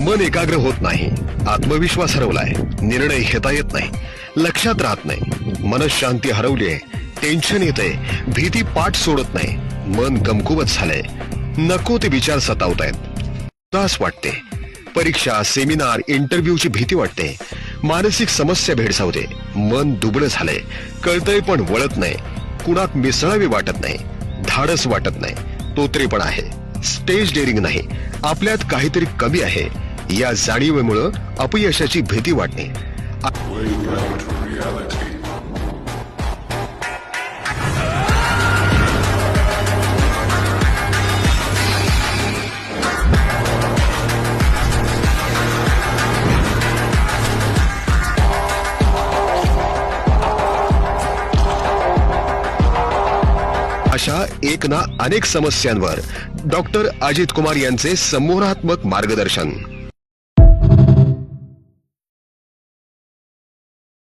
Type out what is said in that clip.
मन एकाग्र होत नाही. आत्मविश्वास हरवलाय. निर्णय घेता येत नाही. लक्षात राहत नाही. मनशांती हरवलीये. टेन्शन येते भीती पाठ सोडत नाही. मन गमकुवत झालंय. नको ते विचार सतावतायत. उदास वाटते. परीक्षा सेमिनार इंटरव्ह्यूची भीती वाटते. मानसिक समस्या भेडसावते. मन दुबळं झालंय. कळतंय पण वळत नाही. कुणात मिसळावे वाटत नाही. धाडस वाटत नाही. तोत्रेपण आहे. स्टेज डेअरिंग नाही. आपल्यात काहीतरी कमी आहे. या जाणीवेमुळं अपयशाची भीती वाटणे. अशा एक ना अनेक समस्यांवर डॉक्टर अजित कुमार यांचे समोरात्मक मार्गदर्शन.